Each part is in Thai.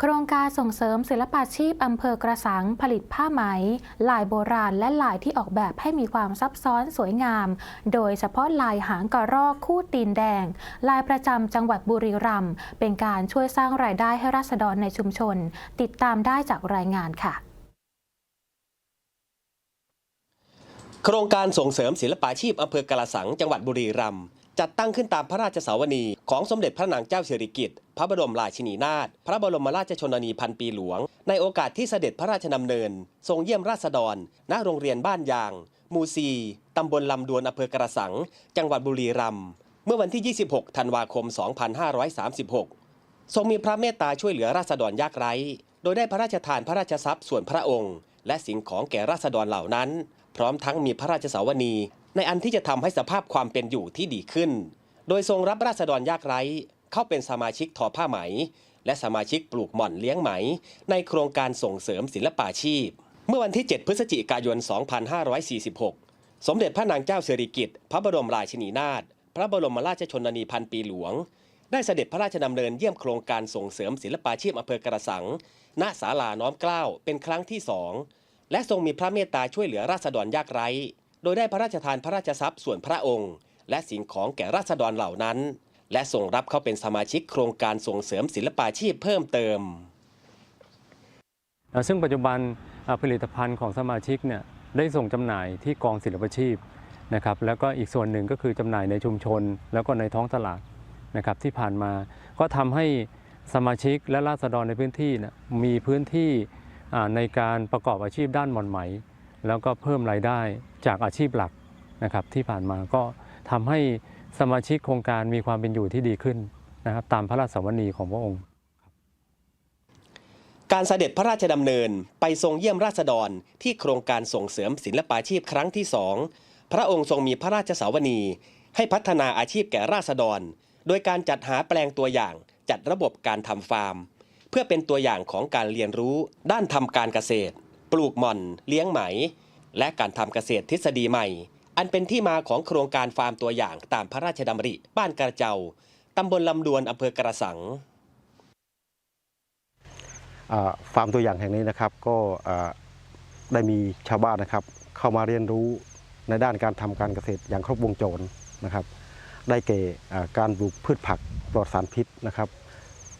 โครงการส่งเสริมศิลปาชีพอำเภอกระสังผลิตผ้าไหม ลายโบราณและลายที่ออกแบบให้มีความซับซ้อนสวยงาม โดยเฉพาะลายหางกระรอกคู่ตีนแดง ลายประจำจังหวัดบุรีรัมย์เป็นการช่วยสร้างรายได้ให้ราษฎรในชุมชน ติดตามได้จากรายงานค่ะ โครงการส่งเสริมศิลปาชีพอำเภอกาลสังจังหวัดบุรีรัมย์ จัดตั้งขึ้นตามพระราชสาวนีของสมเด็จพระนางเจ้าสิริกิติ์พระบรมราชินีนาถพระบรมราชชนนีพันปีหลวง ในโอกาสที่เสด็จพระราชดำเนิน ทรงเยี่ยมราษฎร ณโรงเรียนบ้านยางหมูซีตำบลลำดวนอำเภอกระสัง จังหวัดบุรีรัมย์เมื่อวันที่ 26 ธันวาคม 2536 ทรงมีพระเมตตาช่วยเหลือราษฎรยากไร้ โดยได้พระราชทานพระราชทรัพย์ส่วนพระองค์ และสิ่งของแก่ราษฎรเหล่านั้น พร้อมทั้งมีพระราชสาวนี ในอันที่จะทำให้สภาพความเป็นอยู่ที่ดีขึ้น โดยทรงรับราษฎรยากไร้ เข้าเป็นสมาชิกทอผ้าไหม และสมาชิกปลูกหม่อนเลี้ยงไหม ในโครงการส่งเสริมศิลปาชีพ เมื่อวันที่ 7 พฤศจิกายน 2546 สมเด็จพระนางเจ้าสิริกิติ์พระบรมราชินีนาถพระบรมราชชนนีพันปีหลวง ได้เสด็จพระราชดำเนินเยี่ยมโครงการส่งเสริมศิลปาชีพอำเภอกระสัง ณ ศาลาน้อมเกล้าเป็นครั้งที่สองและทรงมีพระเมตตาช่วยเหลือราษฎรยากไร้ โดยได้พระราชทานพระราชทรัพย์ส่วนพระองค์ และสิ่งของแก่ราษฎรเหล่านั้น และส่งรับเข้าเป็นสมาชิกโครงการส่งเสริมศิลปาชีพเพิ่มเติม ซึ่งปัจจุบันผลิตภัณฑ์ของสมาชิกเนี่ยได้ส่งจำหน่ายที่กองศิลปาชีพนะครับแล้วก็อีกส่วนหนึ่งก็คือจำหน่ายในชุมชน แล้วก็ในท้องตลาดนะครับที่ผ่านมา ก็ทำให้สมาชิกและราษฎรในพื้นที่มีพื้นที่ในการประกอบอาชีพด้านหมอนไหม แล้วก็เพิ่มรายได้จากอาชีพหลักนะครับที่ผ่านมาก็ทำให้สมาชิกโครงการมีความเป็นอยู่ที่ดีขึ้นนะครับตามพระราชสวนีของพระองค์ การเสด็จพระราชดำเนินไปทรงเยี่ยมราษฎรที่โครงการส่งเสริมศิลปาชีพครั้งที่สองพระองค์ทรงมีพระราชสาวนีให้พัฒนาอาชีพแก่ราษฎร โดยการจัดหาแปลงตัวอย่างจัดระบบการทำฟาร์ม เพื่อเป็นตัวอย่างของการเรียนรู้ด้านทำการเกษตร ปลูกหม่อน เลี้ยงไหม และการทำเกษตรทฤษฎีใหม่ อันเป็นที่มาของโครงการฟาร์มตัวอย่างตามพระราชดำริ บ้านกระเจ้าตำบลลำดวนอำเภอกระสังฟาร์มตัวอย่างแห่งนี้นะครับก็ได้มีชาวบ้านนะครับ เข้ามาเรียนรู้ในด้านการทำการเกษตรอย่างครบวงจรนะครับ ได้แก่การปลูกพืชผักปลอดสารพิษนะครับ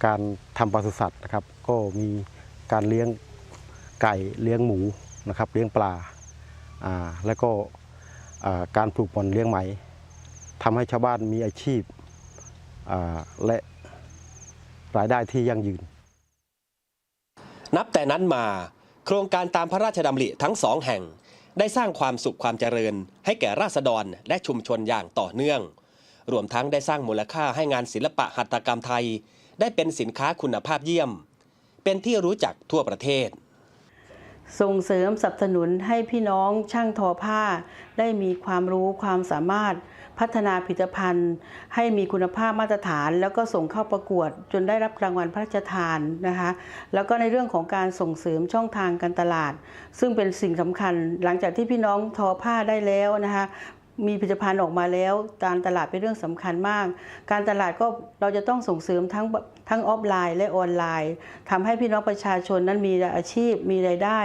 การทำปศุสัตว์นะครับ ก็มีการเลี้ยง ไก่เลี้ยงหมูนะครับเลี้ยงปลาแล้วก็การปลูกหม่อนเลี้ยงไหมทำให้ชาวบ้านมีอาชีพและรายได้ที่ยั่งยืน นับแต่นั้นมา โครงการตามพระราชดำริทั้งสองแห่ง ได้สร้างความสุขความเจริญ ให้แก่ราษฎรและชุมชนอย่างต่อเนื่อง รวมทั้งได้สร้างมูลค่าให้งานศิลปะหัตถกรรมไทย ได้เป็นสินค้าคุณภาพเยี่ยม เป็นที่รู้จักทั่วประเทศ ส่งเสริมสนับสนุนให้พี่น้องช่างทอผ้า ได้มีความรู้ความสามารถพัฒนาผลิตภัณฑ์ ให้มีคุณภาพมาตรฐาน แล้วก็ส่งเข้าประกวด จนได้รับรางวัลพระราชทานนะคะ แล้วก็ในเรื่องของการส่งเสริมช่องทางการตลาด ซึ่งเป็นสิ่งสำคัญ หลังจากที่พี่น้องทอผ้าได้แล้วนะคะมีผลิตภัณฑ์ออกมาแล้ว การตลาดเป็นเรื่องสำคัญมาก การตลาดก็เราจะต้องส่งเสริมทั้ง ทั้งออฟไลน์และออนไลน์ทำให้พี่น้องประชาชนนั้นมีอาชีพมีรายได้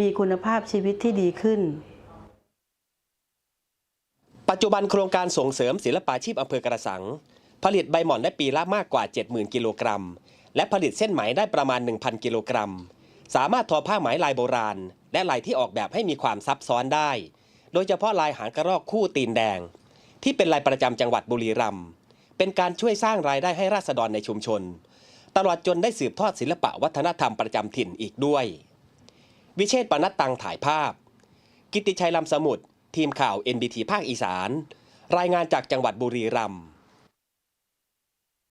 มีคุณภาพชีวิตที่ดีขึ้น ปัจจุบันโครงการส่งเสริมศิลปาชีพอำเภอกระสัง ผลิตใบหม่อนได้ปีละมากกว่า 70,000 กิโลกรัม และผลิตเส้นไหมได้ประมาณ 1,000 กิโลกรัม สามารถทอผ้าไหมลายโบราณ และลายที่ออกแบบให้มีความซับซ้อนได้ โดยเฉพาะลายหางกระรอกคู่ตีนแดง ที่เป็นลายประจำจังหวัดบุรีรัมย์ เป็นการช่วยสร้างรายได้ให้ราษฎรในชุมชน ตลอดจนได้สืบทอดศิลปะวัฒนธรรมประจำถิ่นอีกด้วย วิเชษปนัดตังถ่ายภาพ กิติชัยลำสมุทรทีมข่าว NDT ภาคอีสาน รายงานจากจังหวัดบุรีรัมย์